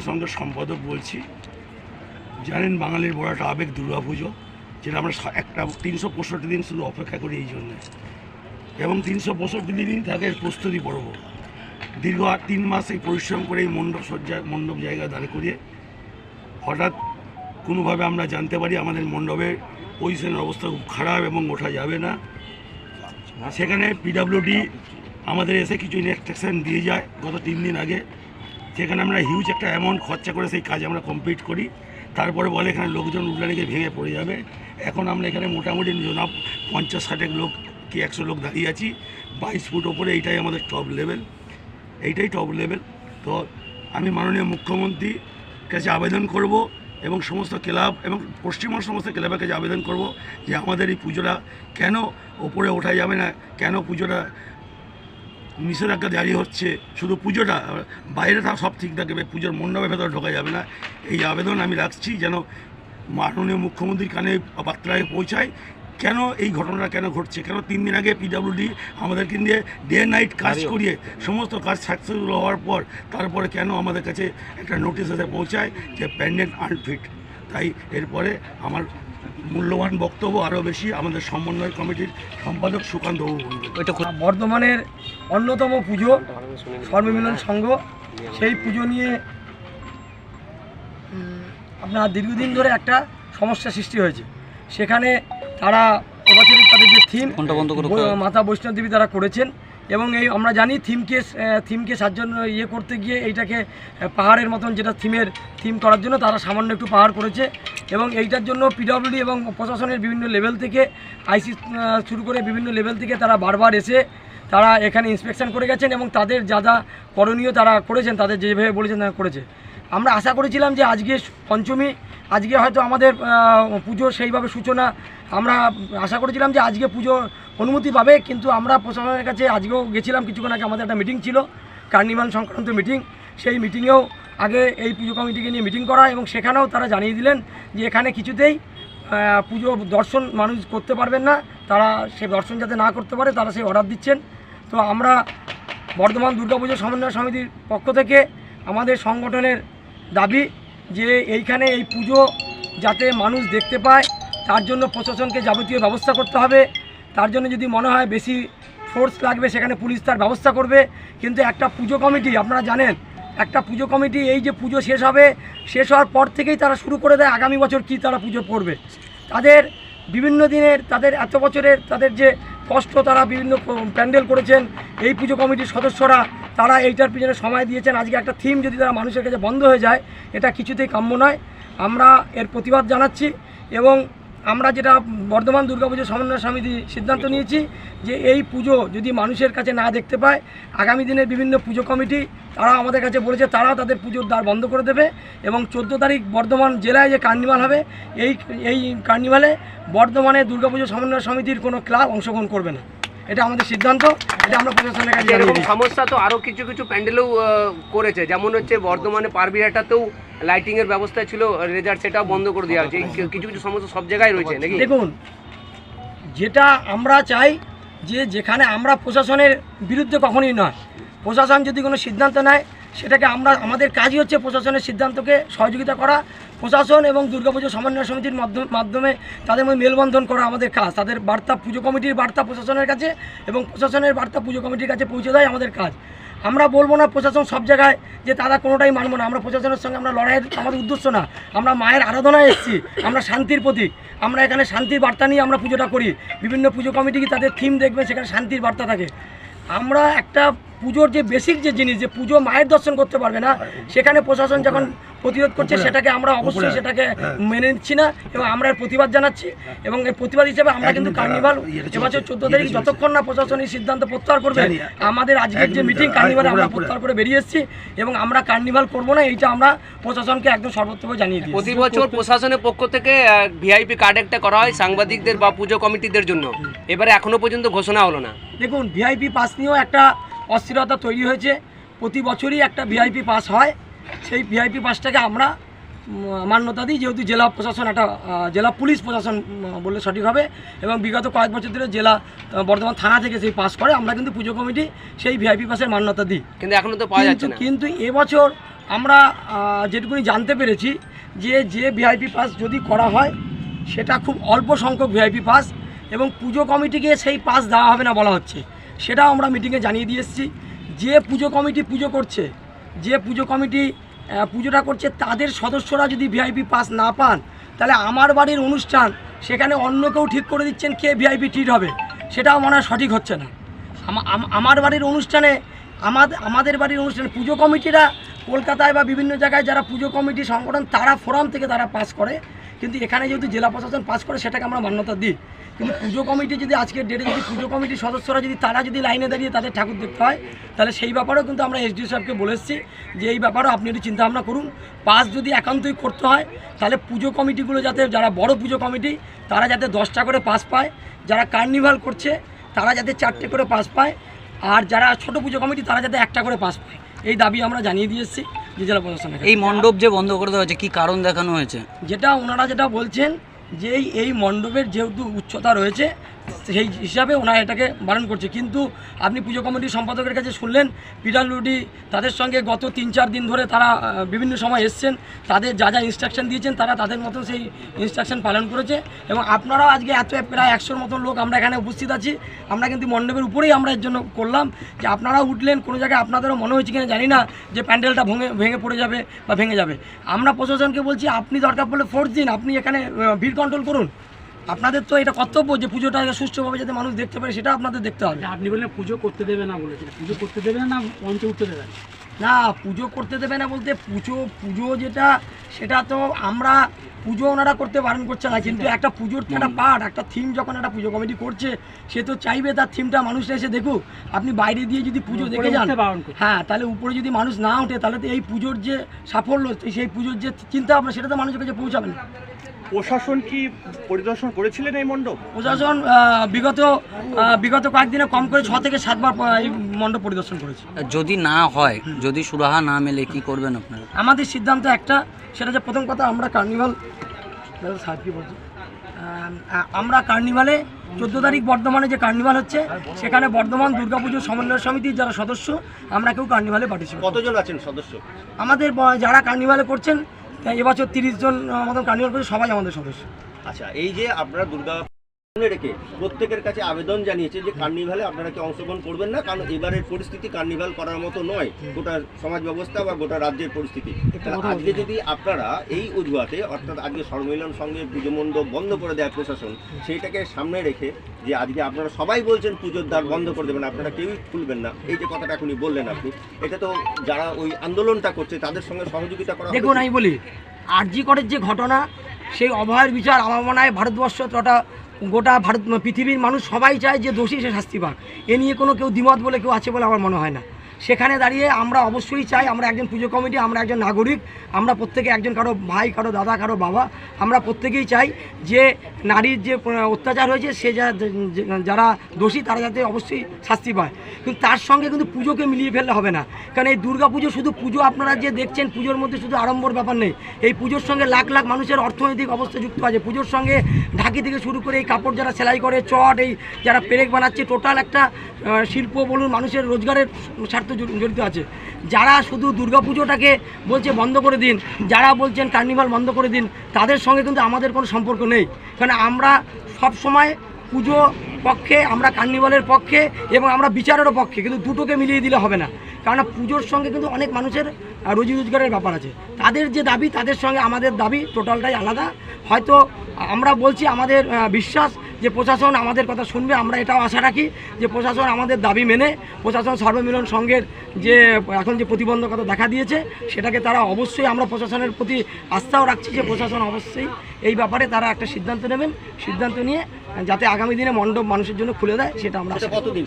সংঘের সম্পাদক বলছি, জানেন বাঙালির বড় একটা আবেগ দুর্গা পুজো, যেটা আমরা একটা তিনশো পঁয়ষট্টি দিন শুধু অপেক্ষা করি এই জন্যে। এবং তিনশো পঁয়ষট্টি দিনই থাকে প্রস্তুতি পর্ব। দীর্ঘ আর তিন মাস এই পরিশ্রম করে এই মণ্ডপ সজ্জা মণ্ডপ জায়গা দাঁড় করিয়ে হঠাৎ কোনোভাবে আমরা জানতে পারি আমাদের মণ্ডপের পজিশনের অবস্থা খুব খারাপ এবং ওঠা যাবে না। সেখানে পিডাব্লিউডি আমাদের এসে কিছু ইনস্ট্রাকশন দিয়ে যায়। গত তিন দিন আগে সেখানে আমরা হিউজ একটা অ্যামাউন্ট খরচা করে সেই কাজ আমরা কমপ্লিট করি। তারপরে বলে এখানে লোকজন উল্লানিকে ভেঙে পড়ে যাবে। এখন আমরা এখানে মোটামুটি জনাব পঞ্চাশ ষাটেক লোক কি একশো লোক দাঁড়িয়ে আছি। বাইশ ফুট ওপরে এইটাই আমাদের টপ লেভেল এইটাই টপ লেভেল তো আমি মাননীয় মুখ্যমন্ত্রীর কাছে আবেদন করব এবং সমস্ত ক্লাব এবং পশ্চিমবঙ্গ সমস্ত ক্লাবের কাছে আবেদন করব যে আমাদের এই পুজোটা কেন ওপরে ওঠা যাবে না? কেন পুজোটা নিষেধাজ্ঞা জারি হচ্ছে শুধু পুজোটা বাইরে থাকা সব ঠিক থাকবে পুজোর মণ্ডপের ভেতরে ঢোকা যাবে না। এই আবেদন আমি রাখছি যেন মাননীয় মুখ্যমন্ত্রীর কানে বার্তায় পৌঁছায়। কেন এই ঘটনাটা কেন ঘটছে? কেন তিন দিন আগে পিডাব্লিউডি আমাদেরকে দিয়ে ডে নাইট কাজ করিয়ে সমস্ত কাজ সাকসেসফুল হওয়ার পর তারপরে কেন আমাদের কাছে একটা নোটিশ এসে পৌঁছায় যে প্যান্ডেন্ট আনফিট তাই এরপরে আমার মূল্যবান বক্তব্য আরও বেশি আমাদের সমন্বয় কমিটির সম্পাদক সুকান্ত বাবু বর্ধমানের অন্যতম পুজো সর্বমিলন সংঘ। সেই পুজো নিয়ে আপনার দীর্ঘদিন ধরে একটা সমস্যা সৃষ্টি হয়েছে। সেখানে তারা এবছরের তাদের যে থিম মাতা বৈষ্ণব দেবী তারা করেছেন। এবং এই আমরা জানি থিমকে থিমকে সাহায্য ইয়ে করতে গিয়ে এইটাকে পাহাড়ের মতন যেটা থিমের থিম করার জন্য তারা সামান্য একটু পাহাড় করেছে এবং এইটার জন্য পিডব্লিউডি এবং প্রশাসনের বিভিন্ন লেভেল থেকে আইসি শুরু করে বিভিন্ন লেভেল থেকে তারা বারবার এসে তারা এখানে ইন্সপেকশন করে গেছেন এবং তাদের যা যা করণীয় তারা করেছেন, তাদের যেভাবে বলেছেন তারা করেছে। আমরা আশা করেছিলাম যে আজকে পঞ্চমী আজকে হয়তো আমাদের পুজোর সেইভাবে সূচনা আমরা আশা করেছিলাম যে আজকে পুজো অনুমতি পাবে, কিন্তু আমরা প্রশাসনের কাছে আজকেও গেছিলাম, কিছুক্ষণ আগে আমাদের একটা মিটিং ছিল কার্নিভাল সংক্রান্ত মিটিং সেই মিটিংয়েও আগে এই পুজো কমিটিকে নিয়ে মিটিং করা এবং সেখানেও তারা জানিয়ে দিলেন যে এখানে কিছুতেই পুজো দর্শন মানুষ করতে পারবেন না, তারা সে দর্শন যাতে না করতে পারে, তারা সেই অর্ডার দিচ্ছেন। তো আমরা বর্ধমান দুর্গাপুজো সমন্বয় সমিতির পক্ষ থেকে আমাদের সংগঠনের দাবি যে এইখানে এই পুজো যাতে মানুষ দেখতে পায়, তার জন্য প্রশাসনকে যাবতীয় ব্যবস্থা করতে হবে। তার জন্য যদি মনে হয় বেশি ফোর্স লাগবে, সেখানে পুলিশ তার ব্যবস্থা করবে। কিন্তু একটা পুজো কমিটি, আপনারা জানেন, একটা পুজো কমিটি, এই যে পুজো শেষ হবে, শেষ হওয়ার পর থেকেই তারা শুরু করে দেয় আগামী বছর কী তারা পুজো করবে। তাদের বিভিন্ন দিনের, তাদের এত বছরের, তাদের যে কষ্ট তারা বিভিন্ন প্যান্ডেল করেছেন, এই পুজো কমিটির সদস্যরা তারা এইটার পিছনে সময় দিয়েছেন। আজকে একটা থিম যদি তারা মানুষের কাছে বন্ধ হয়ে যায়, এটা কিছুতেই কাম্য নয়। আমরা এর প্রতিবাদ জানাচ্ছি এবং আমরা যেটা বর্ধমান দুর্গাপুজো সমন্বয় সমিতি সিদ্ধান্ত নিয়েছি যে এই পুজো যদি মানুষের কাছে না দেখতে পায়, আগামী দিনে বিভিন্ন পুজো কমিটি তারা আমাদের কাছে বলেছে তারাও তাদের পুজোর দ্বার বন্ধ করে দেবে এবং চোদ্দ তারিখ বর্ধমান জেলায় যে কার্নিভাল হবে, এই এই কার্নিভালে বর্ধমানে দুর্গাপুজো সমন্বয় সমিতির কোনো ক্লাব অংশগ্রহণ করবে না। এটা আমাদের সিদ্ধান্ত এটা আমরা প্রশাসনের কাছে এরকম সমস্যা তো আরও কিছু কিছু প্যান্ডেলেও করেছে। যেমন হচ্ছে বর্ধমানে পারবিহাটাতেও লাইটিং এর ব্যবস্থা ছিল রেজার সেটাও বন্ধ করে দেওয়া হয়েছে। কিছু কিছু সমস্যা সব জায়গায় রয়েছে নাকি? দেখুন যেটা আমরা চাই যে যেখানে আমরা প্রশাসনের বিরুদ্ধে কখনোই নয়। প্রশাসন যদি কোনো সিদ্ধান্ত নেয় সেটাকে আমরা, আমাদের কাজই হচ্ছে প্রশাসনের সিদ্ধান্তকে সহযোগিতা করা। প্রশাসন এবং দুর্গাপুজো সমন্বয় সমিতির মাধ্যম- তাদের মধ্যে মেলবন্ধন করা আমাদের কাজ। তাদের বার্তা, পুজো কমিটির বার্তা প্রশাসনের কাছে এবং প্রশাসনের বার্তা পুজো কমিটির কাছে পৌঁছে দেয় আমাদের কাজ। আমরা বলব না প্রশাসন সব জায়গায় যে তারা কোনোটাই মানবো না। আমরা প্রশাসনের সঙ্গে আমরা লড়াইয়ের আমাদের উদ্দেশ্য না। আমরা মায়ের আরাধনায় এসেছি। আমরা শান্তির প্রতীক। আমরা এখানে শান্তির বার্তা নিয়ে আমরা পুজোটা করি। বিভিন্ন পুজো কমিটি তাদের থিম দেখবেন? সেখানে শান্তির বার্তা থাকে। আমরা একটা পুজোর যে বেসিক যে জিনিস যে পুজো মায়ের দর্শন করতে পারবে না সেখানে প্রশাসন যখন প্রতিরোধ করছে সেটাকে আমরা অবশ্যই সেটাকে মেনে নিচ্ছি না এবং আমরা এর প্রতিবাদ জানাচ্ছি এবং এই প্রতিবাদ হিসেবে আমরা কিন্তু কার্নিভাল এবছর চোদ্দ তারিখ যতক্ষণ না প্রশাসন এই সিদ্ধান্ত প্রত্যাহার করবে আমাদের আজকের যে মিটিং কার্নিভালে আমরা প্রত্যাহার করে বেরিয়ে এসেছি এবং আমরা কার্নিভাল করব না এইটা আমরা প্রশাসনকে একদম সর্বত্রভাবে জানিয়ে দিই প্রতি বছর প্রশাসনের পক্ষ থেকে ভিআইপি কার্ড একটা করা হয় সাংবাদিকদের বা পুজো কমিটিদের জন্য। এবারে এখনও পর্যন্ত ঘোষণা হলো না। দেখুন ভিআইপি পাস নিয়েও একটা অস্থিরতা তৈরি হয়েছে। প্রতি বছরই একটা ভিআইপি পাস হয়। সেই ভিআইপি পাসটাকে আমরা মান্যতা দিই। যেহেতু জেলা প্রশাসন একটা জেলা পুলিশ প্রশাসন বললে সঠিক হবে। এবং বিগত কয়েক বছর ধরে জেলা আহ, বর্ধমান থানা থেকে সেই পাস করে। আমরা কিন্তু পুজো কমিটি সেই ভিআইপি পাসের মান্যতা দিই। কিন্তু এখনও তো পাওয়া যাচ্ছে কিন্তু এবছর আমরা যেটুকুনি জানতে পেরেছি যে যে ভিআইপি পাস যদি করা হয় সেটা খুব অল্প সংখ্যক ভিআইপি পাস এবং পুজো কমিটিকে সেই পাস দেওয়া হবে না বলা হচ্ছে। সেটাও আমরা মিটিংয়ে জানিয়ে দিয়ে এসেছি। যে পুজো কমিটি পুজো করছে, যে পুজো কমিটি পুজোটা করছে, তাদের সদস্যরা যদি ভিআইপি পাস না পান, তাহলে আমার বাড়ির অনুষ্ঠান সেখানে অন্য কেউ ঠিক করে দিচ্ছেন কে ভিআইপি ট্রিট হবে, সেটাও মনে হয় সঠিক হচ্ছে না। আমার বাড়ির অনুষ্ঠানে আমাদের আমাদের বাড়ির অনুষ্ঠানে পুজো কমিটিরা কলকাতায় বা বিভিন্ন জায়গায় যারা পুজো কমিটি সংগঠন, তারা ফোরাম থেকে তারা পাস করে। কিন্তু এখানে যেহেতু জেলা প্রশাসন পাস করে, সেটাকে আমরা মান্যতা দিই। কিন্তু পুজো কমিটি যদি আজকের ডেটে যদি পুজো কমিটির সদস্যরা যদি, তারা যদি লাইনে দাঁড়িয়ে তাদের ঠাকুর দেখতে হয়, তাহলে সেই ব্যাপারেও কিন্তু আমরা এসডিও সাহেবকে বলে এসেছি যে এই ব্যাপারেও আপনি একটু চিন্তাভাবনা করুন। পাস যদি একান্তই করতে হয়, তাহলে পুজো কমিটিগুলো যাতে, যারা বড় পুজো কমিটি, তারা যাতে দশটা করে পাস পায়। যারা কার্নিভাল করছে, তারা যাতে চারটে করে পাস পায়। আর যারা ছোট পুজো কমিটি, তারা যাতে একটা করে পাস পায়। এই দাবি আমরা জানিয়ে দিয়ে এসেছি। যে জেলা প্রশাসনের এই মণ্ডপ যে বন্ধ করে দেওয়া হয়েছে কী কারণ দেখানো হয়েছে? যেটা ওনারা যেটা বলছেন যে এই এই মণ্ডপের যেহেতু উচ্চতা রয়েছে সেই হিসাবে ওনারা এটাকে বারণ করছে। কিন্তু আপনি পুজো কমিটির সম্পাদকের কাছে শুনলেন পিডাব্লিউডি তাদের সঙ্গে গত তিন চার দিন ধরে তারা বিভিন্ন সময় এসছেন, তাদের যা যা ইনস্ট্রাকশন দিয়েছেন তারা তাদের মতো সেই ইনস্ট্রাকশন পালন করেছে এবং আপনারাও আজকে এত প্রায় একশোর মতো লোক আমরা এখানে উপস্থিত আছি। আমরা কিন্তু মণ্ডপের উপরেই আমরা এর জন্য করলাম যে আপনারা উঠলেন, কোনো জায়গায় আপনাদেরও মনে হয়েছে কিনা জানি না যে প্যান্ডেলটা ভেঙে ভেঙে পড়ে যাবে বা ভেঙে যাবে। আমরা প্রশাসনকে বলছি, আপনি দরকার পড়লে ফোর্স দিন, আপনি এখানে ভিড় কন্ট্রোল করুন। আপনাদের তো এটা কর্তব্য যে পুজোটা সুষ্ঠুভাবে যাতে মানুষ দেখতে পারে সেটা আপনাদের দেখতে হবে। আপনি বললেন পুজো করতে দেবে না বলেছেন। পুজো করতে দেবে না মঞ্চে উঠতে দেবে না? পুজো করতে দেবে না বলতে পুজো পুজো যেটা সেটা তো আমরা পুজো ওনারা করতে বারণ করছে না। কিন্তু একটা পুজোর তো একটা পার্ট একটা থিম যখন একটা পুজো কমিটি করছে সে তো চাইবে তার থিমটা মানুষরা এসে দেখুক। আপনি বাইরে দিয়ে যদি পুজো দেখে যান। হ্যাঁ তাহলে উপরে যদি মানুষ না ওঠে তাহলে তো এই পুজোর যে সাফল্য সেই পুজোর যে চিন্তা ভাবনা সেটা তো মানুষের কাছে পৌঁছাবে না। প্রশাসন কি পরিদর্শন করেছিলেন এই মণ্ডপ? প্রশাসন বিগত বিগত কয়েকদিনে কম করে ছ থেকে সাতবার এই মণ্ডপ পরিদর্শন করেছে। যদি না হয় যদি সুরাহা না মেলে কি করবেন আপনারা? আমাদের সিদ্ধান্ত একটা সেটা যে প্রথম কথা আমরা কার্নিভাল বলছি আমরা কার্নিভালে চোদ্দ তারিখ বর্ধমানে যে কার্নিভাল হচ্ছে সেখানে বর্ধমান দুর্গাপুজো সমন্বয় সমিতির যারা সদস্য আমরা কেউ কার্নিভালে পার্টিসিপেট কতজন আছেন সদস্য? আমাদের যারা কার্নিভালে করছেন তা এবছর তিরিশ জন আমাদের কার্নিভাল সবাই আমাদের সদস্য। আচ্ছা এই যে আপনারা দুর্গা সামনে রেখে প্রত্যেকের কাছে আবেদন জানিয়েছে যে কার্নিভালে আপনারা কি অংশগ্রহণ করবেন না কারণ এবারের পরিস্থিতি কার্নিভাল করার মতো নয়। গোটা সমাজ ব্যবস্থা বা গোটা রাজ্যের পরিস্থিতি। আজকে যদি আপনারা এই অজুহাতে অর্থাৎ আজকে সম্মেলন সঙ্গে পুজো মণ্ডপ বন্ধ করে দেয় প্রশাসন সেইটাকে সামনে রেখে যে আজকে আপনারা সবাই বলছেন পুজোর দ্বার বন্ধ করে দেবেন আপনারা কেউই খুলবেন না। এই যে কথাটা এখনই বললেন আপনি এটা তো যারা ওই আন্দোলনটা করছে তাদের সঙ্গে সহযোগিতা করা দেখুন আমি বলি আরজি করের যে ঘটনা সেই অভয়ের বিচার আমার মনে হয় ভারতবর্ষ তথা গোটা ভারত, পৃথিবীর মানুষ সবাই চায় যে দোষী সে শাস্তি পাক। এ নিয়ে কোনো কেউ দ্বিমত বলে কেউ আছে বলে আমার মনে হয় না। সেখানে দাঁড়িয়ে আমরা অবশ্যই চাই, আমরা একজন পুজো কমিটি, আমরা একজন নাগরিক, আমরা প্রত্যেকে একজন কারও ভাই, কারও দাদা, কারও বাবা, আমরা প্রত্যেকেই চাই যে নারীর যে অত্যাচার হয়েছে, সে যারা দোষী, তারা যাতে অবশ্যই শাস্তি পায়। কিন্তু তার সঙ্গে কিন্তু পুজোকে মিলিয়ে ফেললে হবে না। কারণ এই দুর্গা পুজো শুধু পুজো আপনারা যে দেখছেন, পুজোর মধ্যে শুধু আড়ম্বর ব্যাপার নেই। এই পুজোর সঙ্গে লাখ লাখ মানুষের অর্থনৈতিক অবস্থা যুক্ত আছে। পুজোর সঙ্গে ঢাকি থেকে শুরু করে এই কাপড় যারা সেলাই করে, চট এই যারা পেরেক বানাচ্ছে, টোটাল একটা শিল্প বলুন মানুষের রোজগারের স্বার্থ জড়িত আছে। যারা শুধু দুর্গা পুজোটাকে বলছে বন্ধ করে দিন, যারা বলছেন কার্নিভাল বন্ধ করে দিন, তাদের সঙ্গে কিন্তু আমাদের কোনো সম্পর্ক নেই। কারণ আমরা সব সময় পুজো পক্ষে, আমরা কার্নিভালের পক্ষে এবং আমরা বিচারেরও পক্ষে, কিন্তু দুটোকে মিলিয়ে দিলে হবে না। কারণ পুজোর সঙ্গে কিন্তু অনেক মানুষের রুজি রোজগারের ব্যাপার আছে। তাদের যে দাবি, তাদের সঙ্গে আমাদের দাবি টোটালটাই আলাদা। হয়তো আমরা বলছি আমাদের বিশ্বাস যে প্রশাসন আমাদের কথা শুনবে, আমরা এটাও আশা রাখি যে প্রশাসন আমাদের দাবি মেনে, প্রশাসন সর্বমিলন সংঘের যে, এখন যে প্রতিবন্ধকতা দেখা দিয়েছে, সেটাকে তারা অবশ্যই আমরা প্রশাসনের প্রতি আস্থাও রাখছি, যে প্রশাসন অবশ্যই এই ব্যাপারে তারা একটা সিদ্ধান্ত নেবেন, সিদ্ধান্ত নিয়ে যাতে আগামী দিনে মণ্ডপ মানুষের জন্য খুলে দেয়, সেটা আমরা। কতদিন